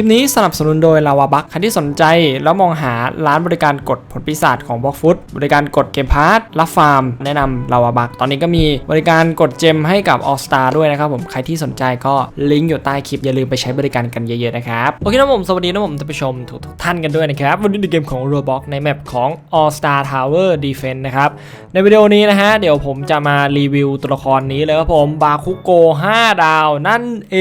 ลิปนี้สนับสนุนโดยลาวาบัคใครที่สนใจแล้วมองหาร้านบริการกดผลปีศาจของบล็อกฟุตบริการกดเกมพาร์ทรับฟาร์ม แนะนำลาวาบัคตอนนี้ก็มีบริการกดเจมให้กับ All Star ด้วยนะครับผมใครที่สนใจก็ลิงก์อยู่ใต้คลิปอย่าลืมไปใช้บริการกันเยอะๆนะครับโอเคนะผมสวัสดีนะผมท่านผู้ชมทุกท่านกันด้วยนะครับวันนี้ในเกมของ Roblox ในแมปของ All Star Tower Defense นะครับในวิดีโอนี้นะฮะเดี๋ยวผมจะมารีวิวตัวละครนี้เลยครับผมบาคุโก5ดาว นั่นเอ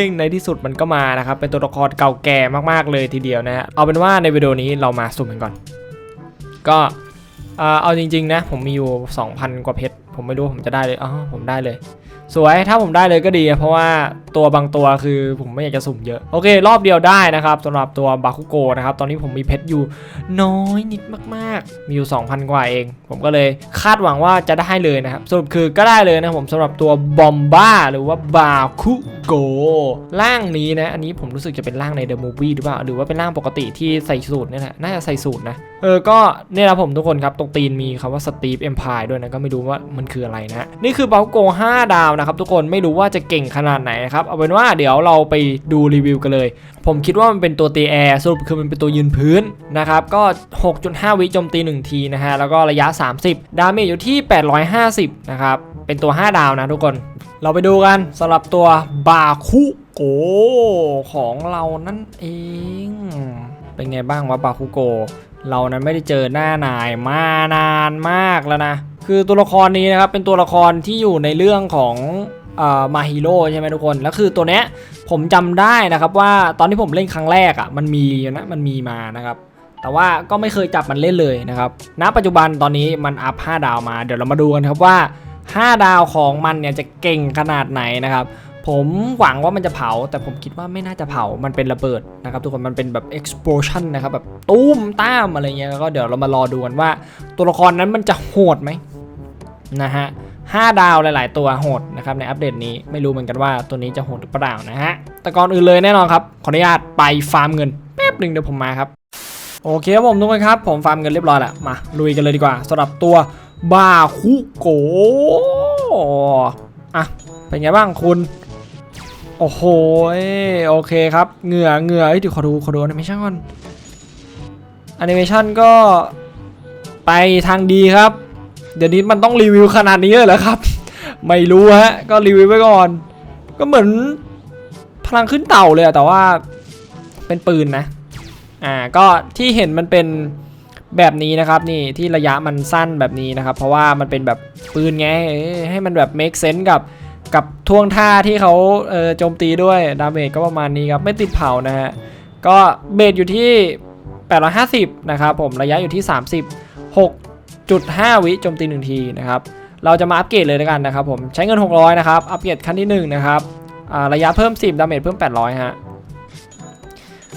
งในที่สุดมันก็มานะครับเป็นตัวละครเก่าแก่มากๆเลยทีเดียวนะฮะเอาเป็นว่าในวิดีโอนี้เรามาสุ่มกันก่อน ก็เออเอาจริงๆนะผมมีอยู่ 2,000 กว่าเพชรผมไม่รู้ผมจะได้เลยอ๋อผมได้เลย สวยถ้าผมได้เลยก็ดีเพราะว่าตัวบางตัวคือผมไม่อยากจะสุ่มเยอะโอเค รอบเดียวได้นะครับสำหรับตัวบาคุโกนะครับตอนนี้ผมมีเพชรอยู่น้อยนิดมากๆ มีอยู่ 2,000 กว่าเอง ผมก็เลยคาดหวังว่าจะได้เลยนะครับสรุปคือก็ได้เลยนะผมสำหรับตัวบอมบ้าหรือว่าบาคุโกร่างนี้นะอันนี้ผมรู้สึกจะเป็นร่างในเดอะมูฟวี่หรือเปล่าหรือว่าเป็นร่างปกติที่ใส่สูตรเนี่ยแหละน่าจะใส่สูตรนะเออก็เนี่ยนะผมทุกคนครับตรงตีนมีคำว่าสตีฟเอ็มพายด้วยนะก็ไม่รู้ว่ามันคืออะไรนะนี่คือบาโก5ดาวนะครับทุกคนไม่รู้ว่าจะเก่งขนาดไหนนะครับเอาเป็นว่าเดี๋ยวเราไปดูรีวิวกันเลย ผมคิดว่ามันเป็นตัวตีแอร์สรุปคือมันเป็นตัวยืนพื้นนะครับก็ 6.5 วิโจมตี 1 ทีนะฮะแล้วก็ระยะ 30 ดาเมจอยู่ที่ 850 นะครับ เป็นตัว 5 ดาวนะทุกคน เราไปดูกันสำหรับตัวบาคุโกของเรานั่นเอง เป็นไงบ้างวะบาคุโก เรานั้นไม่ได้เจอหน้านายมานานมากแล้วนะคือตัวละครนี้นะครับเป็นตัวละครที่อยู่ในเรื่องของ มาฮีโร่ใช่ไหมทุกคน แล้วคือตัวเนี้ยผมจำได้นะครับว่าตอนที่ผมเล่นครั้งแรกอะ่ะมันมีนะมันมีมานะครับ แต่ว่าก็ไม่เคยจับมันเล่นเลยนะครับณปัจจุบันตอนนี้มันอัพ5ดาวมาเดี๋ยวเรามาดูกันครับว่า 5 ดาวของมันเนี่ยจะเก่งขนาดไหนนะครับผมหวังว่ามันจะเผา แต่ผมคิดว่าไม่น่าจะเผา มันเป็นระเบิดนะครับทุกคน มันเป็นแบบ explosion นะครับแบบตุ้มต้ามอะไรเงี้ย ก็เดี๋ยวเรามารอดูกันว่า ตัวละครนั้นมันจะโหดไหมนะฮะ ห้าดาวหลาย ๆ ตัวโหดนะครับในอัปเดตนี้ไม่รู้เหมือนกันว่าตัวนี้จะโหดหรือเปล่านะฮะแต่ก่อนอื่นเลยแน่นอนครับขออนุญาตไปฟาร์มเงินแป๊บหนึ่งเดี๋ยวผมมาครับโอเคครับผมทุกคนครับ ผมฟาร์มเงินเรียบร้อยแล้วมาลุยกันเลยดีกว่าสำหรับตัวบาคุโกอะเป็นไงบ้างคุณ โอ้โหโอเคครับเหงื่อเหงื่อเอ้ยเดี๋ยวขอดูขอดูแอนิเมชันก่อนแอนิเมชันก็ไปทางดีครับ เดี๋ยวนี้มันต้องรีวิวขนาดนี้เลยเหรอครับ ไม่รู้ฮะ ก็รีวิวไว้ก่อน ก็เหมือนพลังขึ้นเต่าเลยอะแต่ว่าเป็นปืนนะ อ่า ก็ที่เห็นมันเป็นแบบนี้นะครับนี่ที่ระยะมันสั้นแบบนี้นะครับ เพราะว่ามันเป็นแบบปืนไงให้มันแบบ make sense กับกับท่วงท่าที่เขาเออโจมตีด้วยดาเมจก็ประมาณนี้ครับ ไม่ติดเผานะฮะ ก็เบสอยู่ที่ 850 นะครับผมระยะอยู่ที่ 30 6.5วิโจมตี1ทีนะครับเราจะมาอัปเกรดเลยแล้วกันนะครับผมใช้เงิน 600 นะครับอัปเกรดขั้นที่1นะครับระยะเพิ่ม 10 ดาเมจเพิ่ม 800 ฮะ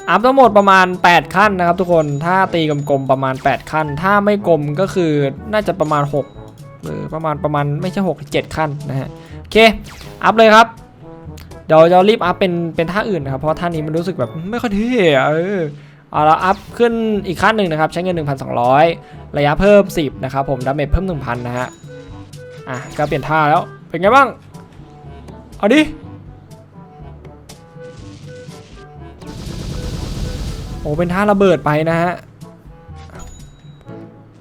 อัพทั้งหมดประมาณ 8 ขั้นนะครับทุกคนถ้าตีกลมๆประมาณ 8 ขั้น ถ้าไม่กลมก็คือน่าจะประมาณ 6 หรือประมาณประมาณไม่ใช่ 6 7 ขั้นนะฮะโอเคอัพเลยครับเดี๋ยวจะรีบอัพเป็นเป็นท่าอื่นนะครับเพราะท่านี้มันรู้สึกแบบไม่ค่อยเท่เออเอาละอัพขึ้นอีกขั้นหนึ่งนะครับใช้เงิน 1,200 ระยะเพิ่ม 10 นะครับผมดาเมจเพิ่ม 1,000 นะฮะ อะ ก็เปลี่ยนท่าแล้ว เป็นไงบ้าง เอาดิ โอ้ เป็นท่าระเบิดไปนะฮะ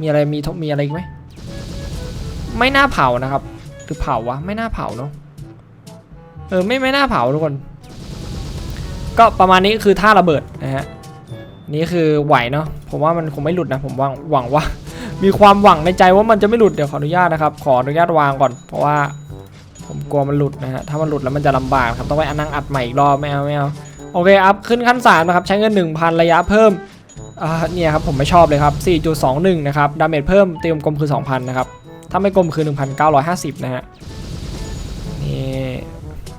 มีอะไรมีทมีอะไรอีกไหม ไม่น่าเผานะครับหรือเผาวะ ไม่น่าเผาเนาะ เออ ไม่ไม่น่าเผาทุกคน ก็ประมาณนี้คือท่าระเบิดนะฮะนี่คือไหวเนาะผมว่ามันคงไม่หลุดนะ ผมหวังหวังว่า มีความหวังในใจว่ามันจะไม่หลุดเดี๋ยวขออนุญาตนะครับ ขออนุญาตวางก่อน เพราะว่าผมกลัวมันหลุดนะฮะถ้ามันหลุดแล้วมันจะลำบากครับต้องไปอนั่งอัดใหม่อีกรอบไม่เอาไม่เอาโอเคอัพขึ้นขั้น3นะครับใช้เงิน 1,000 ระยะเพิ่มเนี่ยครับผมไม่ชอบเลยครับ 4.21 นะครับ ดาเมจเพิ่มเตีมกลมคือ 2,000 นะครับ ถ้าไม่กลมคือ 1,950 นะฮะ นี่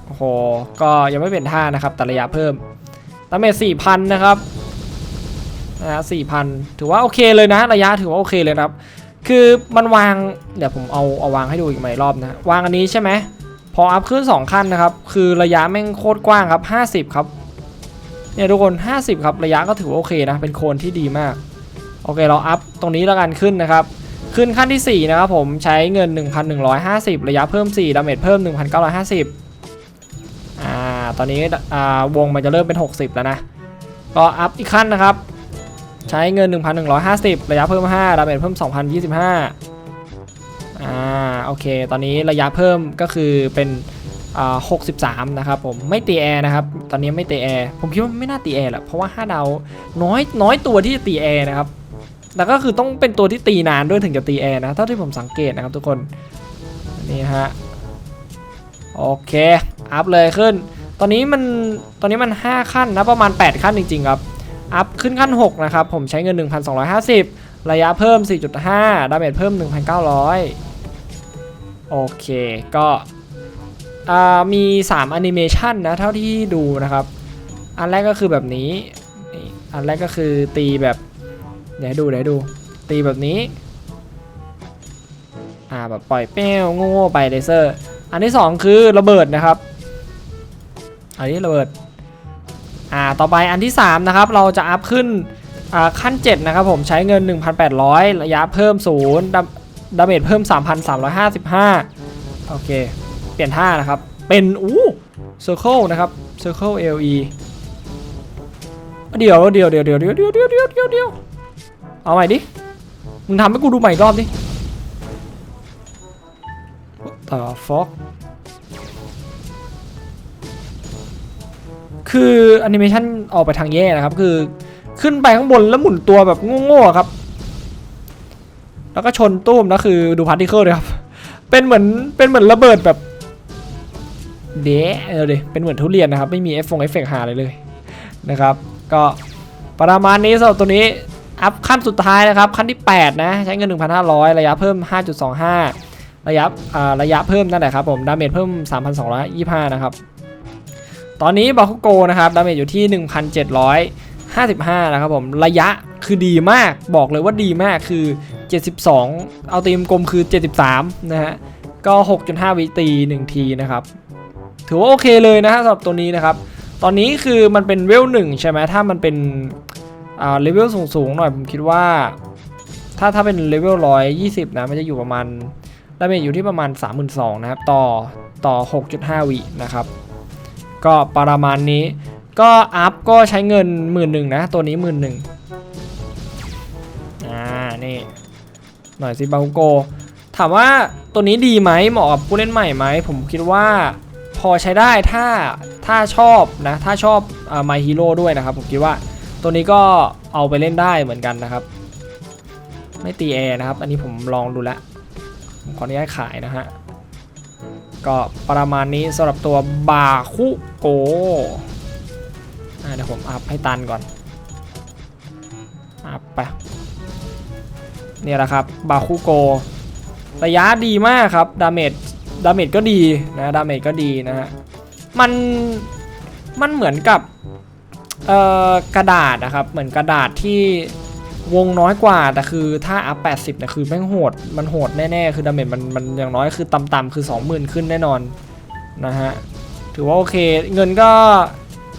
โอ้โห ก็ยังไม่เป็นท่านะครับ แต่ระยะเพิ่ม ดาเมจ4,000 นะครับ นะฮะ4,000ถือว่าโอเคเลยนะ ระยะถือว่าโอเคเลยครับ คือมันวางเดี๋ยวผมเอาเอาวางให้ดูอีกใหม่รอบนะ วางอันนี้ใช่ไหมพออัพขึ้น 2 ขั้นนะครับ คือระยะแม่งโคตรกว้างครับ 50 ครับ เนี่ยทุกคน 50 ครับ ระยะก็ถือว่าโอเคนะ เป็นโคนที่ดีมาก โอเค เราอัพตรงนี้แล้วกันขึ้นนะครับ ขึ้นขั้นที่ 4 นะครับผม ใช้เงิน 1,150 ระยะเพิ่ม 4 ดาเมจเพิ่ม 1,950 อ่า ตอนนี้อ่าวงมันจะเริ่มเป็น 60 แล้วนะ ก็อัพอีกขั้นนะครับ ใช้เงิน 1,150 ระยะเพิ่ม 5 ดาเมจเพิ่ม 2,025 อ่า โอเค ตอนนี้ระยะเพิ่มก็คือเป็นอ่า63 นะครับผม ไม่ตีแอร์นะครับ ตอนนี้ไม่ตีแอร์ผมคิดว่าไม่น่าตีแอร์แหละ เพราะว่า 5 ดาวน้อยน้อยตัวที่จะตีแอร์นะครับ แล้วก็คือต้องเป็นตัวที่ตีนานด้วยถึงจะตีแอร์นะ เท่าที่ผมสังเกตนะครับทุกคน นี่ฮะ โอเค อัพเลยขึ้น ตอนนี้มัน ตอนนี้มัน 5 ขั้นนะ ประมาณ 8 ขั้นจริง ๆ ครับ อัพขึ้นขั้น 6 นะครับ ผมใช้เงิน 1,250 ระยะเพิ่ม 4.5 ดาเมจเพิ่ม 1,900 โอเค ก็อ่ามี 3 แอนิเมชันนะ เท่าที่ดูนะครับ อันแรกก็คือแบบนี้ อันแรกก็คือตีแบบ เดี๋ยวให้ดูเดี๋ยวให้ดู ตีแบบนี้ อ่า แบบปล่อยเป้วโง่ไปเลเซอร์ อันที่ 2 คือระเบิดนะครับ อันนี้ระเบิด อ่าต่อไปอันที่ 3 นะครับ เราจะอัพขึ้นอ่าขั้น 7 นะครับผมใช้เงิน 1,800 ระยะเพิ่ม0ดาดาเมจเพิ่ม 3,355 โอเค เปลี่ยนท่านะครับ เป็นอู้ Circle นะครับ Circle LE เดี๋ยวเดี๋ยวเดี๋ยวเดี๋ยวเดี๋ยวเดี๋ยวเดี๋ยวเดี๋ยวเดี๋ยวเดี๋ยวเอาใหม่ดิ มึงทำให้กูดูใหม่อีกรอบดิต่อฟอก คือแอนิเมชันออกไปทางแย่นะครับ คือขึ้นไปข้างบนแล้วหมุนตัวแบบโง่ๆอะครับ แล้วก็ชนตุ้มแล้วคือดูพาร์ติเคิลเลยครับ เป็นเหมือนเป็นเหมือนระเบิดแบบเดะเออเดเป็นเหมือนทุเรียนนะครับ ไม่มีเอฟฟงเอฟเฟกหาอะไรเลยนะครับ ก็ประมาณนี้สำหรับตัวนี้อัพขั้นสุดท้ายนะครับ ขั้นที่ 8 นะ ใช้เงิน 1,500 ระยะเพิ่ม 5.25 ระยะอ่าระยะเพิ่มนั่นแหละครับผม ดาเมจเพิ่ม 3,225 นะครับ ตอนนี้บาคุโกนะครับดาเมจอยู่ที่ 1,755 นะครับผม ระยะคือดีมากบอกเลยว่าดีมากคือ 72 เอาตีมกลมคือ 73 นะฮะ ก็ 6.5 วิตี 1 ทีนะครับ ถือว่าโอเคเลยนะฮะสำหรับตัวนี้นะครับ ตอนนี้คือมันเป็นเวลหนึ่งใช่ไหมถ้ามันเป็นอ่าเลเวลสูงๆหน่อยผมคิดว่า ถ้าถ้าเป็นเลเวล120 นะ มันจะอยู่ประมาณดาเมจอยู่ที่ประมาณ 32,000 นะครับ ต่อต่อ 6.5 วินะครับ ก็ประมาณนี้ ก็อัพก็ใช้เงินหมื่นหนึ่งนะ ตัวนี้หมื่นหนึ่งอ่า นี่ หน่อยสิบาโก ถามว่าตัวนี้ดีไหมเหมาะกับผู้เล่นใหม่ไหม ผมคิดว่าพอใช้ได้ถ้าถ้าชอบนะ ถ้าชอบอ่า My Hero ด้วยนะครับ ผมคิดว่าตัวนี้ก็เอาไปเล่นได้เหมือนกันนะครับ ไม่ตีแอร์นะครับ อันนี้ผมลองดูแล้วขออนุญาตขายนะฮะ ก็ประมาณนี้สำหรับตัวบาคุโกอะเดี๋ยวผมอัพให้ตันก่อนอัพไปเนี่ยแหละครับบาคุโกระยะดีมากครับดาเมจดาเมจก็ดีนะดาเมจก็ดีนะฮะมันมันเหมือนกับเอ่อกระดาษนะครับเหมือนกระดาษที่ วงน้อยกว่าแต่คือถ้าอัพ80เนี่ยคือแม่งโหด มันโหดแน่ๆ คือดาเมจมันมันอย่างน้อยคือต่ำๆคือ20,000ขึ้นแน่นอนนะฮะถือว่าโอเคเงินก็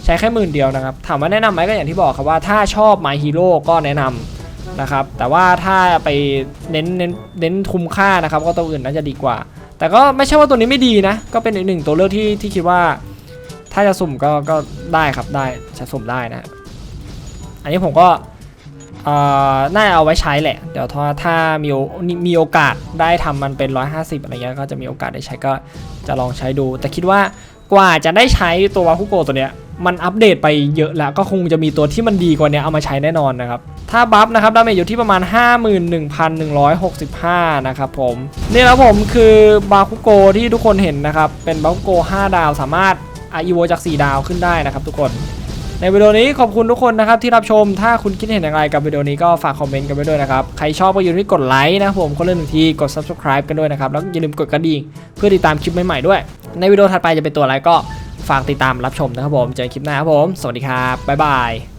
ใช้แค่หมื่นเดียวนะครับ ถามว่าแนะนำไหมก็อย่างที่บอกครับว่าถ้าชอบ My Hero ก็แนะนำนะครับ แต่ว่าถ้าไปเน้นเน้นเน้นคุ้มค่านะครับ ก็ตัวอื่นน่าจะดีกว่า แต่ก็ไม่ใช่ว่าตัวนี้ไม่ดีนะ ก็เป็นอีกหนึ่งตัวเลือกที่ที่คิดว่า ถ้าจะสุ่มก็ก็ได้ครับได้จะสุ่มได้นะ อันนี้ผมก็ น่าเอาไว้ใช้แหละ เดี๋ยวถ้าถ้ามีมีโอกาสได้ทำมันเป็น 150 อะไรเงี้ยก็จะมีโอกาสได้ใช้ก็จะลองใช้ดู แต่คิดว่ากว่าจะได้ใช้ตัววาคุโกตัวเนี้ยมันอัปเดตไปเยอะแล้วก็คงจะมีตัวที่มันดีกว่าเนี้ยเอามาใช้แน่นอนนะครับ ถ้าบัฟนะครับดาเมจอยู่ที่ประมาณ 51,165 นะครับผมนี่แล้วผมคือบาคุโกที่ทุกคนเห็นนะครับ เป็นบาคุโก 5 ดาวสามารถอาอีโวจาก 4 ดาวขึ้นได้นะครับทุกคน ในวิดีโอนี้ขอบคุณทุกคนนะครับที่รับชม ถ้าคุณคิดเห็นอย่างไรกับวิดีโอนี้ก็ฝากคอมเมนต์กันไปด้วยนะครับ ใครชอบก็อย่าลืมกดไลค์นะผมคนละหนึ่งที กด subscribe กันด้วยนะครับ แล้วอย่าลืมกดกระดิ่งเพื่อติดตามคลิปใหม่ๆด้วย ในวิดีโอถัดไปจะเป็นตัวอะไรก็ฝากติดตามรับชมนะครับผม เจอกันคลิปหน้าครับผม สวัสดีครับ บ๊ายบาย